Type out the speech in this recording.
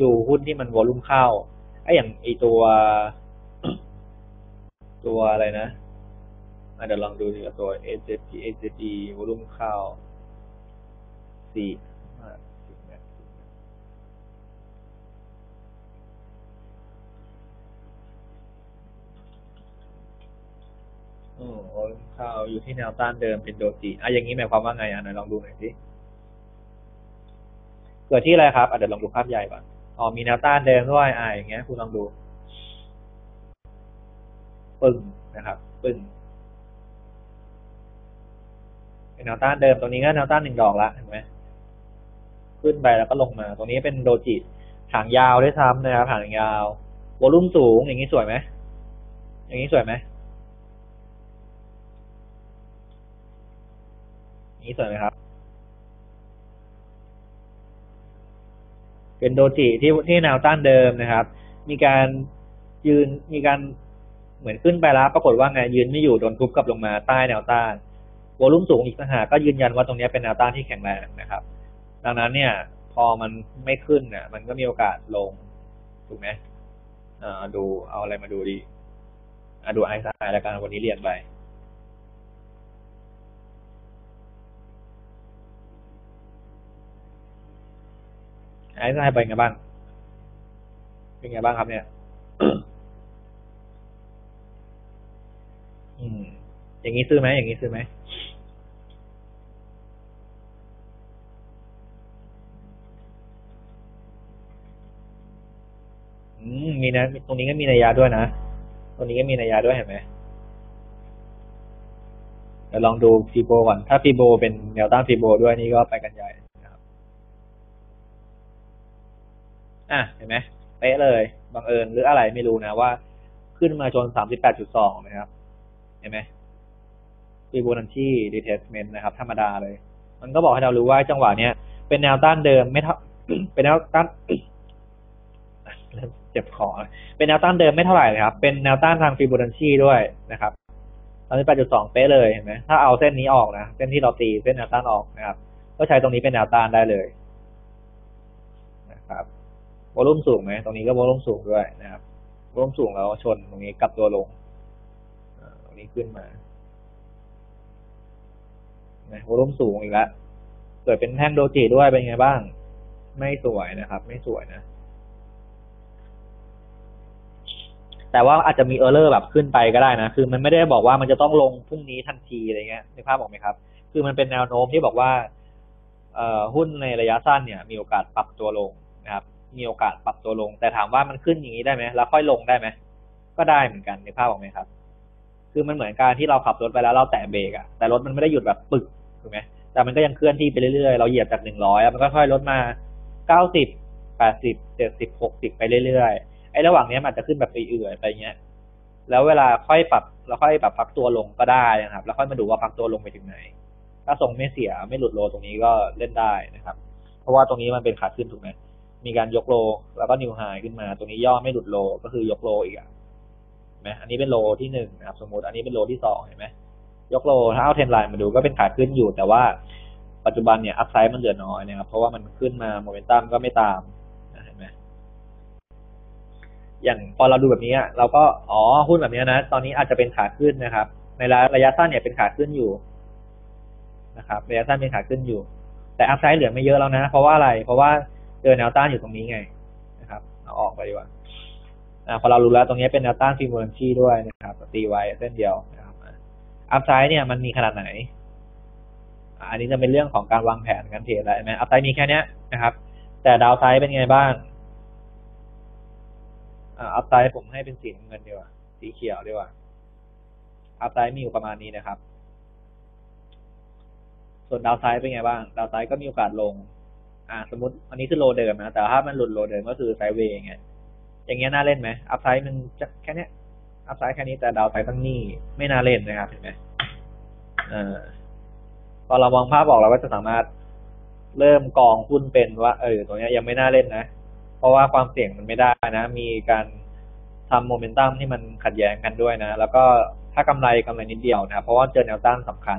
ดูหุ้นที่มันวอลุ่มเข้าไอ้อย่างไอตัว ตัวอะไรนะอะเดี๋ยวลองดูดีกว่าตัว AJP AJD วอลุ่มเข้าสี่โอ้วอลุ่มเข้าอยู่ที่แนวต้านเดิมเป็นโดจิอะอย่างนี้หมายความว่าไงอะไหนลองดูหน่อยสิ เกิดที่อะไรครับอะเดี๋ยวลองดูภาพใหญ่ก่อน อ๋อมีแนวต้านเดิมด้วยอะอย่างเงี้ยคุณลองดู ปึ้งนะครับ ปึ้งเป็นแนวต้านเดิมตรงนี้ก็แนวต้านหนึ่งดอกละเห็นไหมขึ้นไปแล้วก็ลงมา ตรงนี้เป็นโดจิหางยาวด้วยซ้ำนะครับหางยาววอลุ่มสูงอย่างนี้สวยไหมอย่างนี้สวยไหมอย่างนี้สวยไหมครับ เป็นโดจิที่ที่แนวต้านเดิมนะครับ มีการยืนมีการเหมือนขึ้นไปแล้วปรากฏว่าไงยืนไม่อยู่โดนทุบกลับลงมาใต้แนวต้านวอลุ่มสูงอีกต่างหากก็ยืนยันว่าตรงนี้เป็นแนวต้านที่แข็งแรงนะครับ ดังนั้นเนี่ย พอมันไม่ขึ้นเนี่ยมันก็มีโอกาสลงถูกไหมอ่าดูเอาอะไรมาดูดีอ่าดูไอซ์ไอแล้วกันวันนี้เรียนไป ไอซ์ไอเป็นไงบ้าง เป็นไงบ้างครับเนี่ย อืม อย่างนี้ซื้อไหม อย่างนี้ซื้อไหม อืม มีนะ ตรงนี้ก็มีนัยยะด้วยนะ ตรงนี้ก็มีนัยยะด้วยเห็นไหมเดี๋ยวลองดูฟีโบก่อน ถ้าฟีโบเป็นแนวต้านฟีโบด้วยนี่ก็ไปกันใหญ่นะครับ อะเห็นไหมเป๊ะเลยบังเอิญหรืออะไรไม่รู้นะว่า ขึ้นมาชนสามสิบแปดจุดสองนะครับ เห็นไหมฟีโบนัชชีดีเทสเมนต์นะครับ ธรรมดาเลย มันก็บอกให้เรารู้ว่าจังหวะเนี้ยเป็นแนวต้านเดิมไม่เท่าเป็นแนวต้านเจ็บคอเป็นแนวต้านเดิมไม่เท่าไหร่นะครับ เป็นแนวต้านทางฟิโบนัชชีด้วยนะครับตอนนี้8.2เป๊ะเลยเห็นไหมถ้าเอาเส้นนี้ออกนะ เส้นที่เราตีเส้นแนวต้านออกนะครับ ก็ใช้ตรงนี้เป็นแนวต้านได้เลยนะครับ วอลุ่มสูงไหมตรงนี้ก็วอลุ่มสูงด้วยนะครับวอลุ่มสูงแล้วชนตรงนี้กลับตัวลงตรงนี้ขึ้นมาวอลุ่มสูงอีกแล้วเกิดเป็นแท่งโดจิด้วยเป็นไงบ้าง ไม่สวยนะครับ ไม่สวยนะ แต่ว่าอาจจะมีเออร์เลอร์แบบขึ้นไปก็ได้นะ คือมันไม่ได้บอกว่ามันจะต้องลงพรุ่งนี้ทันทีอะไรเงี้ยในภาพบอกไหมครับ คือมันเป็นแนวโน้มที่บอกว่าเอ่อหุ้นในระยะสั้นเนี่ย มีโอกาสปรับตัวลงนะครับ มีโอกาสปรับตัวลง แต่ถามว่ามันขึ้นอย่างนี้ได้ไหมแล้วค่อยลงได้ไหมก็ได้เหมือนกันในภาพบอกไหมครับ คือมันเหมือนการที่เราขับรถไปแล้วเราแตะเบรกอะแต่รถมันไม่ได้หยุดแบบปึกถูกไหมแต่มันก็ยังเคลื่อนที่ไปเรื่อยๆเราเหยียบจากหนึ่งร้อยมันก็ค่อยลดมาเก้าสิบแปดสิบเจ็ดสิบหกสิบไปเรื่อยๆไอ้ระหว่างนี้มันจะขึ้นแบบไปเอื่อยไปเงี้ยแล้วเวลาค่อยปรับเราค่อยปรับพักตัวลงก็ได้นะครับ แล้วค่อยมาดูว่าพักตัวลงไปถึงไหน ถ้าทรงไม่เสียไม่หลุดโลตรงนี้ก็เล่นได้นะครับ เพราะว่าตรงนี้มันเป็นขาขึ้นถูกไหม มีการยกโล แล้วก็นิวไฮขึ้นมา ตรงนี้ย่อไม่หลุดโล ก็คือยกโลอีกอะไหมอันนี้เป็นโลที่หนึ่งนะครับ สมมติอันนี้เป็นโลที่สองเห็นไหมยกโลถ้าเอาเทรนไลน์มาดูก็เป็นขาขึ้นอยู่ แต่ว่าปัจจุบันเนี่ยอัพไซด์มันเหลือน้อยนะครับ เพราะว่ามันขึ้นมาโมเมนตัมก็ไม่ตามเห็นไหมอย่างพอเราดูแบบนี้เราก็อ๋อหุ้นแบบนี้นะ ตอนนี้อาจจะเป็นขาขึ้นนะครับ ในระยะสั้นเนี่ยเป็นขาขึ้นอยู่นะครับ ระยะสั้นเป็นขาขึ้นอยู่ แต่อัพไซด์เหลือไม่เยอะแล้วนะ เพราะว่าอะไร เพราะว่า เจอแนวต้านอยู่ตรงนี้ไงนะครับเอาออกไปดีกว่าอ่าพอเรารู้แล้วตรงนี้เป็นแนวต้านฟิโบนัชชีด้วยนะครับตีไว้เส้นเดียวนะครับอัพไซด์เนี่ยมันมีขนาดไหน อันนี้จะเป็นเรื่องของการวางแผนการเทรดแล้วใช่ไหมอัพไซด์มีแค่นี้นะครับ แต่ดาวไซด์เป็นไงบ้างอัพไซด์ผมให้เป็นสีเงินดีกว่าสีเขียวดีกว่าอัพไซด์มีอยู่ประมาณนี้นะครับ ส่วนดาวไซด์เป็นไงบ้าง ดาวไซด์ก็มีโอกาสลง อ่าสมมติอันนี้คือโลเดิมนะแต่ถ้ามันหลุดโลเดิมก็คือไซเวย์ไงอย่างเงี้ยน่าเล่นไหมอัพไซด์มันจะแค่เนี้ยอัพไซด์แค่นี้แต่ดาวไซด์ตั้งนี่ไม่น่าเล่นนะครับเห็นไหมอ่าพอเรามองภาพออกเราก็จะสามารถเริ่มกองหุ้นเป็นว่าเออตัวเนี้ยยังไม่น่าเล่นนะ เพราะว่าความเสี่ยงมันไม่ได้นะ มีการทำโมเมนตัมที่มันขัดแย้งกันด้วยนะ แล้วก็ถ้ากำไรกำไรนิดเดียวนะ เพราะว่าเจอแนวต้านสำคัญ